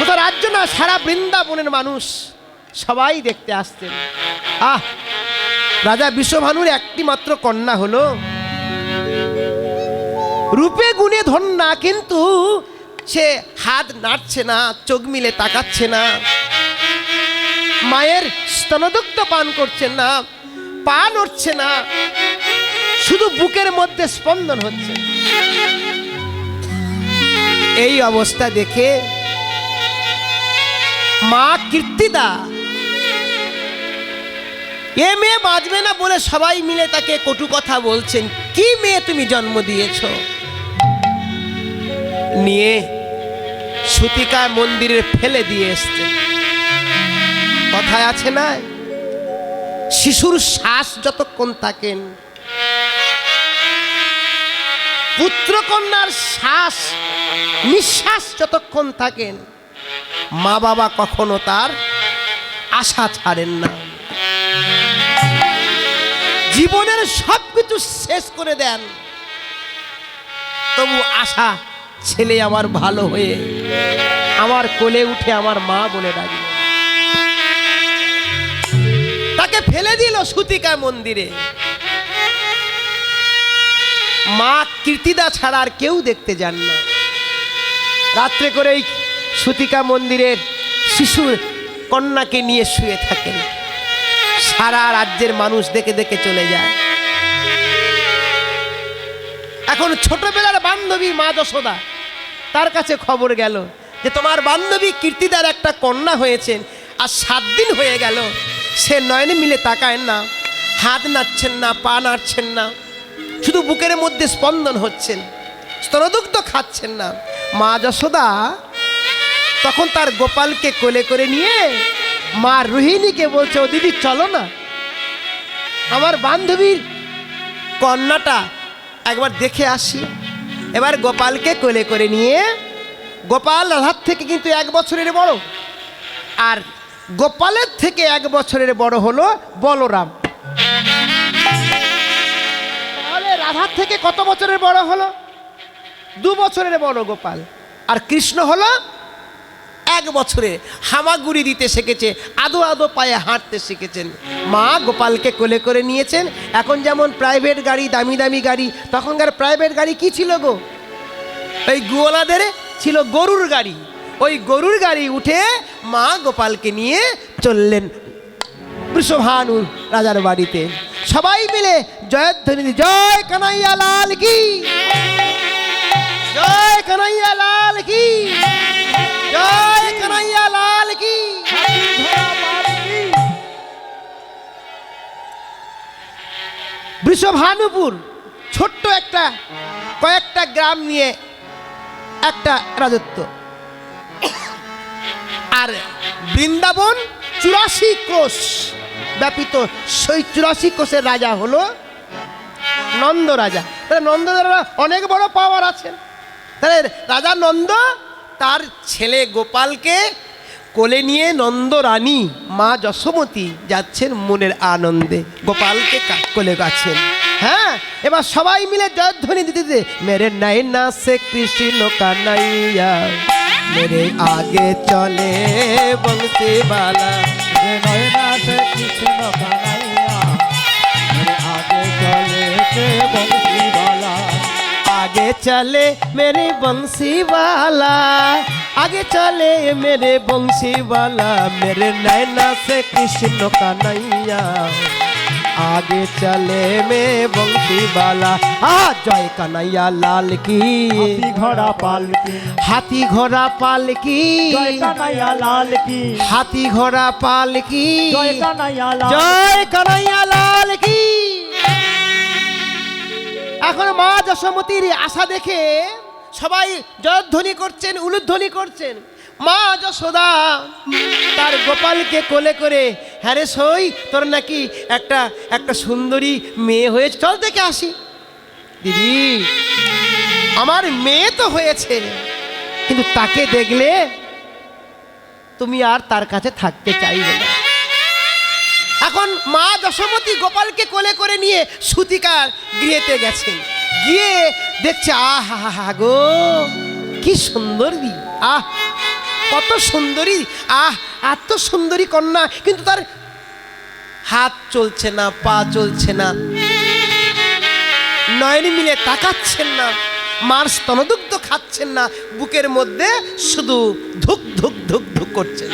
কোথাও রাজ্য না, সারা বৃন্দাবনের মানুষ সবাই দেখতে আসতেন আহ, রাজা বিশ্বভানুর একটি মাত্র কন্যা হলো। রূপে গুণে ধন্যা, কিন্তু সে হাত নাড়ছে না, চোখ মিলে তাকাচ্ছে না। মায়ের স্তনদুগ্ধ পান করছে না, পা নড়ছে না, শুধু বুকের মধ্যে স্পন্দন হচ্ছে। এই অবস্থা দেখে মা কীর্তিদা। এ মেয়ে বাঁচবে না বলে সবাই মিলে তাকে কটু কথা বলছেন। কি মেয়ে তুমি জন্ম দিয়েছ? নিয়ে সুতিকা মন্দিরে ফেলে দিয়ে এসছে। কথায় আছে না? শিশুর শ্বাস যতক্ষণ থাকেন, পুত্রকন্যার শ্বাস, নিঃশ্বাস যতক্ষণ থাকেন মা বাবা কখনো তার আশা ছাড়েন না। জীবনের সব কিছু শেষ করে দেন। তবু আশা, ছেলে আমার ভালো হয়ে আমার কোলে উঠে আমার মা বলে ডাকবে তাকে ফেলে দিল সুতিকা মন্দিরে। মা কীর্তিদা ছাড়া আর কেউ দেখতে যান না। রাত্রে করে এই সুতিকা মন্দিরের শিশুর কন্যাকে নিয়ে শুয়ে থাকেন। সারা রাজ্যের মানুষ দেখে দেখে চলে যায়। এখন ছোটবেলার বান্ধবী মা যশোদা, তার কাছে খবর গেল যে তোমার বান্ধবী কীর্তিদার একটা কন্যা হয়েছেন আর সাত দিন হয়ে গেল, সে নয়নে মিলে তাকায় না, হাত নাড়ছেন না, পা নাড়ছেন না, শুধু বুকের মধ্যে স্পন্দন হচ্ছেন, স্তনদুগ্ধ খাচ্ছেন না। মা যশোদা তখন তার গোপালকে কোলে করে নিয়ে মা রোহিণীকে বলছে, ও দিদি, চলো না। আমার বান্ধবীর কন্যাটা একবার দেখে আসি। এবার গোপালকে কোলে করে নিয়ে গোপাল রাধার থেকে কিন্তু এক বছরের বড়। আর গোপালের থেকে এক বছরের বড় হলো বলরাম। তাহলে রাধার থেকে কত বছরের বড় হলো? দু বছরের বড় গোপাল। আর কৃষ্ণ হলো এক বছরে হামাগুড়ি দিতে শিখেছে, আদো আদো পায়ে হাঁটতে শিখেছেন। মা গোপালকে কোলে করে নিয়েছেন, এখন যেমন প্রাইভেট গাড়ি, দামি দামি গাড়ি, তখনকার প্রাইভেট গাড়ি কি ছিল গো? ওই গুয়ালাদের ছিল গরুর গাড়ি। ওই গরুর গাড়ি উঠে মা গোপালকে নিয়ে চললেন বৃষভানু রাজার বাড়িতে। সবাই মিলে জয়ধ্বনি, জয় কানাইয়া লাল কি? জয় কানাইয়া লাল কি? জয় কানাইয়া লাল কি? বৃষভানুপুর ছোট্ট একটা, কয়েকটা গ্রাম নিয়ে একটা রাজত্ব। আর বৃন্দাবন চুরাশি কোষ ব্যাপিত সেই চুরাশি কোষের রাজা হলো নন্দ রাজা। তাহলে নন্দ অনেক বড় পাওয়ার আছেন তাহলে রাজা নন্দ তার ছেলে গোপালকে কোলে নিয়ে নন্দ রানী মা যশোমতী যাচ্ছেন মনের আনন্দে। গোপালকে কোলে গাছেন। হ্যাঁ এবার সবাই মিলে জয়ধ্বনি দিতে দিতে, মেরে নাইনা সে কৃষ্ণ কানাইয়া মেরে আগে চলে বংশী বালা। রে নয়না সে কৃষ্ণ কানাইয়া মেরে আগে চলে বংশীবালা आगे चले मेरे बंसी वाला आगे चले मेरे बंसी वाला मेरे नैना से कृष्ण का नैया आगे चले में बंसी वाला आ जय कन्हैया लाल की हाथी घोड़ा पालकी हाथी घोड़ा पालकी जय कन्हैया लाल की हाथी घोड़ा पालकी जय कन्हैया लाल की जय कन्हैया लाल की এখন মা যশোমতির আশা দেখে সবাই জয়ধ্বনি করছেন, উলুধ্বনি করছেন। মা যশোদা, তার গোপালকে কোলে করে হ্যাঁ রে সই, তোর নাকি একটা একটা সুন্দরী মেয়ে হয়েছে। চল দেখে আসি। দিদি, আমার মেয়ে তো হয়েছে, কিন্তু তাকে দেখলে তুমি আর তার কাছে থাকতে চাইবে না। এখন মা দশমতী গোপালকে কোলে করে নিয়ে সুতিকার গৃহেতে গেছেন। গিয়ে দেখছে, আহা, হা হা, গো, কি সুন্দর। আহ, কত সুন্দরী। আহ, এত সুন্দরী কন্যা, কিন্তু তার হাত চলছে না, পা চলছে না। নয়ন মিলে তাকাচ্ছেন না, মার স্তনদুগ্ধ খাচ্ছেন না, বুকের মধ্যে শুধু ধুক ধুক ধুক ধুক করছেন।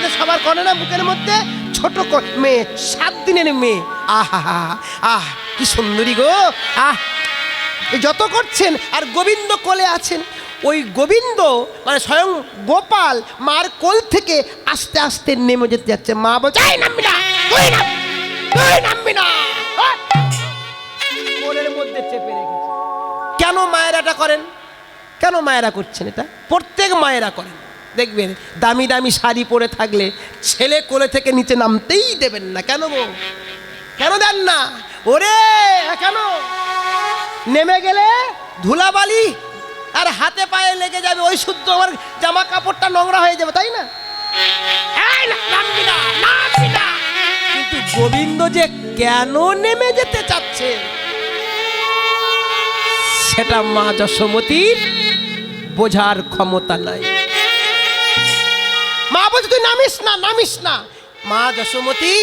আমাদের সবার করে না, বুকের মধ্যে ছোট মেয়ে, সাত দিনের মেয়ে। আহা আহ, কি সুন্দরী গো, আহ। যত করছেন, আর গোবিন্দ কোলে আছেন। ওই গোবিন্দ মানে স্বয়ং গোপাল, মার কোল থেকে আস্তে আস্তে নেমে যেতে যাচ্ছে। মা বলছে নামবি না, তুই তুই নামবি না। কোলের মধ্যে চেপে রেখেছে। কেন মায়েরাটা করেন? কেন মায়েরা করছেন এটা? প্রত্যেক মায়েরা করেন। দেখবেন, দামি দামি শাড়ি পরে থাকলে ছেলে কোলে থেকে নিচে নামতেই দেবেন না। কেন গো? কেন দেন না? ওরে, কেন? নেমে গেলে ধুলাবালি আর হাতে পায়ে লেগে যাবে। ওই শুদ্ধ আমার জামা কাপড়টা নোংরা হয়ে যাবে, তাই না। কিন্তু গোবিন্দ যে কেন নেমে যেতে চাচ্ছে, সেটা মা যশোমতীর বোঝার ক্ষমতা নাই। মা বলছে তুই নামিস না নামিস না। মা যশোমতী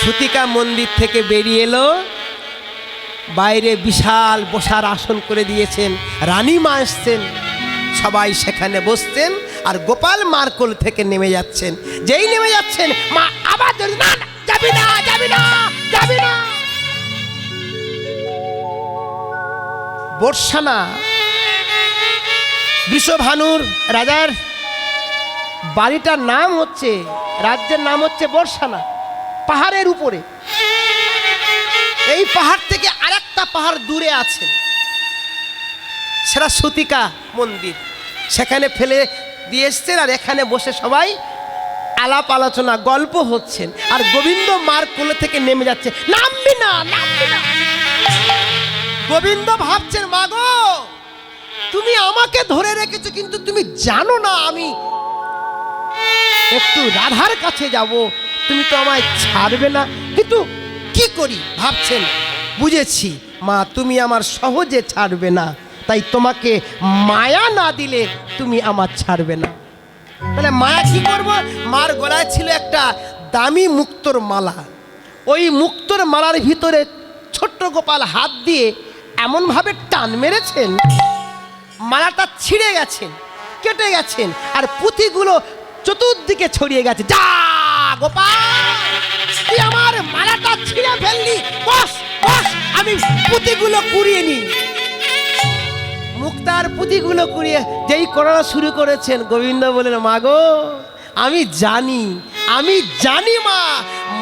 সুতিকা মন্দির থেকে বেরিয়ে এলো। বাইরে বিশাল বসার আসন করে দিয়েছেন। রানী মা এসছেন। সবাই সেখানে বসছেন আর গোপাল মার্কোল থেকে নেমে যাচ্ছেন। যেই নেমে যাচ্ছেন মা আবার না, যাবি না যাবি না যাবি না। বর্ষানা বিশ্বভানুর রাজার বাড়িটার নাম হচ্ছে, রাজ্যের নাম হচ্ছে বর্ষানা, পাহাড়ের উপরে। এই পাহাড় থেকে আরেকটা পাহাড় দূরে আছে, সেটা সতিকা মন্দির। সেখানে ফেলে দিয়ে এসছেন আর এখানে বসে সবাই আলাপ আলোচনা, গল্প হচ্ছেন। আর গোবিন্দ মার কোলে থেকে নেমে যাচ্ছে। নামবি না না। গোবিন্দ ভাবছেন, মাগো, তুমি আমাকে ধরে রেখেছো, কিন্তু তুমি জানো না আমি একটু রাধার কাছে যাব। তুমি তো আমায় ছাড়বে না। কিন্তু কি করি ভাবছেন? বুঝেছি। মা, তুমি আমার সহজে ছাড়বে না। তাই তোমাকে মায়া না দিলে তুমি আমার ছাড়বে না। তাহলে মায়া কি করব? মার গলায় ছিল একটা দামি মুক্তোর মালা। ওই মুক্তোর মালার ভিতরে ছোট্ট গোপাল হাত দিয়ে এমনভাবে টান মেরেছেন। মালাটা ছিঁড়ে গেছেন কেটে গেছেন আর পুঁথিগুলো চতুর্দিকে ছড়িয়ে গেছে। যা, গোপাল! তুই আমার মালাটা ছিঁড়ে ফেললি। বস বস, আমি পুঁথিগুলো কুড়িয়ে নি মুক্তার পুঁথিগুলো কুড়িয়ে যেই করানো শুরু করেছেন, গোবিন্দ বলেন মাগো আমি জানি আমি জানি, মা,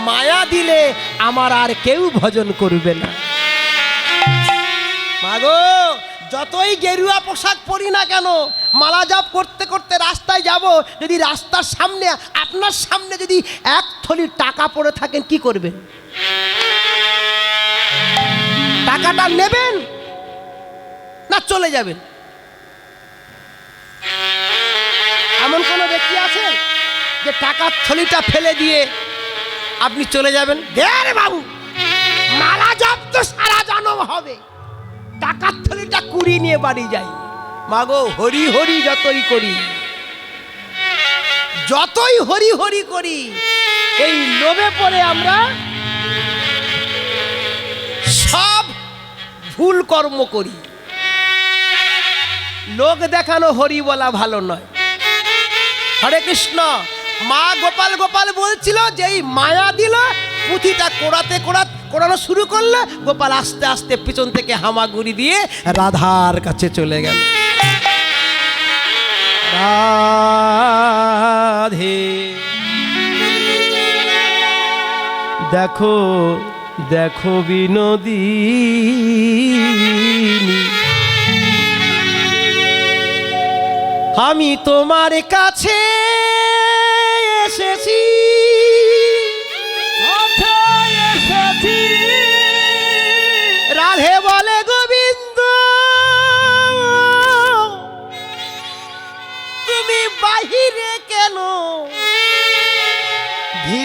মায়া দিলে আমার আর কেউ ভজন করবে না। মাগো যতই গেরুয়া পোশাক পরি না কেন, মালা জাপ করতে করতে রাস্তায় যাব, যদি রাস্তার সামনে, আপনার সামনে যদি এক থলি টাকা পড়ে থাকেন, কি করবেন? টাকাটা নেবেন না চলে যাবেন? এমন কোনো ব্যক্তি আছে যে টাকার থলিটা ফেলে দিয়ে আপনি চলে যাবেন? দে বাবু, মালা জপ তো সারা জনম হবে। টাকার থলিটা কুড়ি নিয়ে বাড়ি যাই। মাগো, হরি হরি যতই করি, যতই হরি হরি করি, এই লোভে পড়ে আমরা সব ভুল কর্ম করি। লোক দেখানো হরি বলা ভালো নয়। হরে কৃষ্ণ, মা গোপাল গোপাল বলছিল যে এই মায়া দিল, পুঁথিটা কোড়াতে কোড়া কোড়ানো শুরু করলে, গোপাল আস্তে আস্তে পিছন থেকে হামাগুড়ি দিয়ে রাধার কাছে চলে গেল। রাধে। দেখো দেখো বিনোদিনী। আমি তোমার কাছে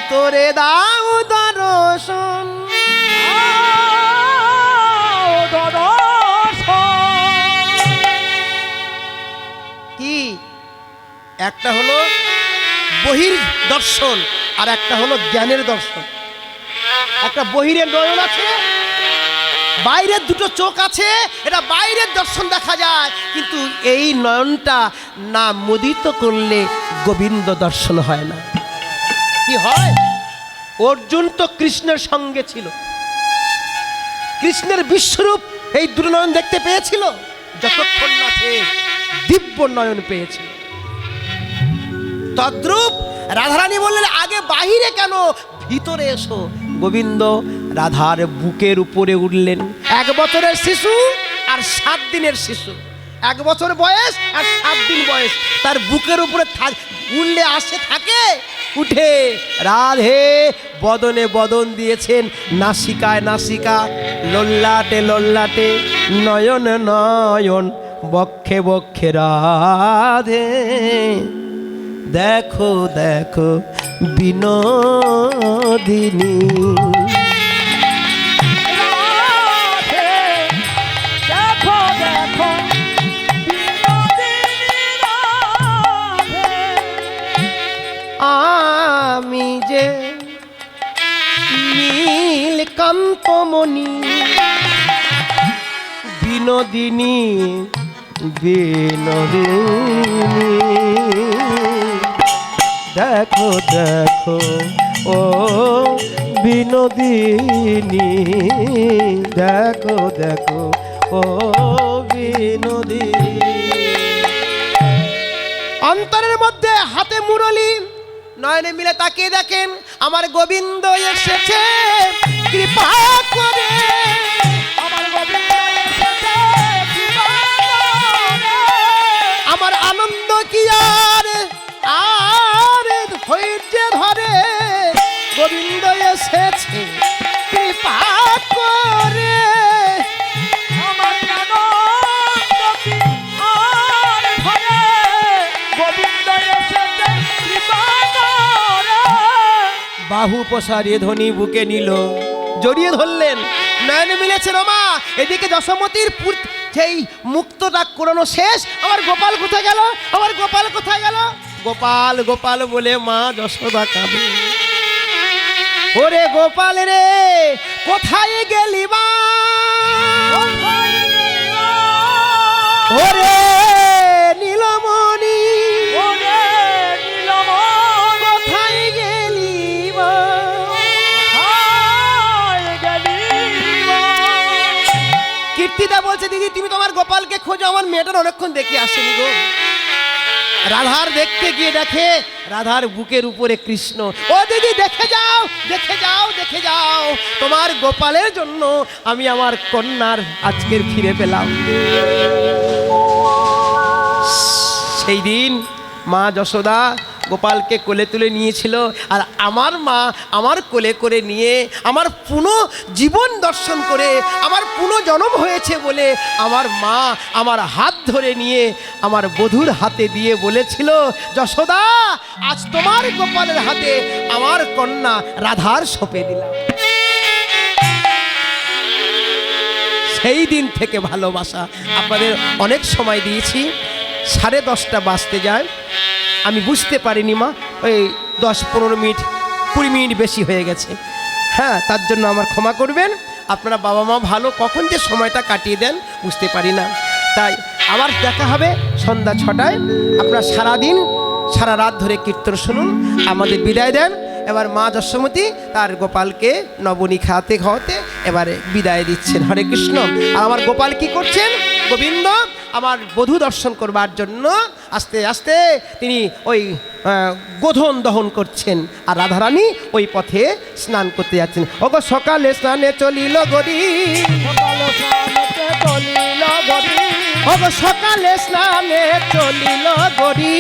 ভিতরে দাও দর্শন। দর্শন। একটা হলো বহির দর্শন আর একটা হলো জ্ঞানের দর্শন। একটা বহিরের নয়ন আছে বাইরের দুটো চোখ আছে এটা বাইরের দর্শন দেখা যায়। কিন্তু এই নয়নটা না মুদিত করলে গোবিন্দ দর্শন হয় না। কি হয়? অর্জুন তো কৃষ্ণের সঙ্গে ছিল। কৃষ্ণের বিশ্বরূপ এই দুটো নয়ন দেখতে পেয়েছিল। যতক্ষণ না সে দিব্য নয়ন পেয়েছিল। তদ্রূপ রাধারানী বললেন, আগে বাহিরে কেন? ভিতরে এসো। গোবিন্দ রাধার বুকের উপরে উঠলেন। এক বছরের শিশু আর সাত দিনের শিশু। এক বছর বয়স আর সাত দিন বয়স। তার বুকের উপরে উঠলে আসে থাকে, উঠে। রাধে বদনে বদন দিয়েছেন নাসিকায় নাসিকা, লল্লাটে লল্লাটে, নয়ন নয়ন, বক্ষে বক্ষে রাধে। দেখো দেখো বিনোদিনী। আমি যে নীলকান্তমণি বিনোদিনী বিনোদিনী। দেখো দেখো, ও বিনোদিনী, দেখো দেখো, ও বিনোদিনী। অন্তরের মধ্যে হাতে মুরলি নয়নে মিলে তাকিয়ে দেখেন আমার গোবিন্দ এসেছে। কৃপা করে। আমার আনন্দ কি আর? আর ধৈর্য ধরে। গোবিন্দ এসেছে, কৃপা বাহু প্রসারিয়ে ধনী বুকে নিল। জড়িয়ে ধরলেন। নয়ন মিলেছে রমা। এদিকে দশমতির যেই মুক্তটা কোরানো শেষ আমার গোপাল কোথায় গেল? আমার গোপাল কোথায় গেল? গোপাল গোপাল বলে, মা, যশোদা কাঁদে। ওরে গোপাল রে, কোথায় গেলি মা? ওরে তুমি তোমার গোপালকে খোঁজো, আমার মেয়েটার অনেকক্ষণ দেখে আসেনি গো। রাধার দেখতে গিয়ে দেখে রাধার বুকের উপরে কৃষ্ণ, ও দিদি, দেখে যাও দেখে যাও দেখে যাও, তোমার গোপালের জন্য আমি আমার কন্যার আজকের ফিরে পেলাম। সেই দিন মা যশোদা গোপালকে কোলে তুলে নিয়েছিল আর আমার মা আমার কোলে করে নিয়ে আমার পুনঃ জীবন দর্শন করে আমার পুনঃ জন্ম হয়েছে বলে আমার মা আমার হাত ধরে নিয়ে আমার বধুর হাতে দিয়ে বলেছিল, যশোদা, আজ তোমার গোপালের হাতে আমার কন্যা রাধার সঁপে দিলাম। সেই দিন থেকে ভালোবাসা আপনাদের অনেক সময় দিয়েছি। সাড়ে দশটা বাজতে যায়। আমি বুঝতে পারিনি মা। ওই দশ, পনেরো মিনিট, কুড়ি মিনিট বেশি হয়ে গেছে। হ্যাঁ তার জন্য আমার ক্ষমা করবেন। আপনারা বাবা মা ভালো, কখন যে সময়টা কাটিয়ে দেন বুঝতে পারি না। তাই আবার দেখা হবে সন্ধ্যা ছটায়। আপনারা সারাদিন, সারা রাত ধরে কীর্তন শুনুন, আমাদের বিদায় দেন। এবার মা যশোমতী তার গোপালকে নবনী খাওয়াতে খাওয়াতে এবারে বিদায় দিচ্ছেন। হরে কৃষ্ণ। আর আমার গোপাল কি করছেন? গোবিন্দ আমার বধূ দর্শন করবার জন্য আস্তে আস্তে তিনি ওই গোধন দহন করছেন। আর রাধারানী ওই পথে স্নান করতে যাচ্ছেন। ওগো সকালে স্নানে চলিল গরি সকালে স্নানে চলিল গরি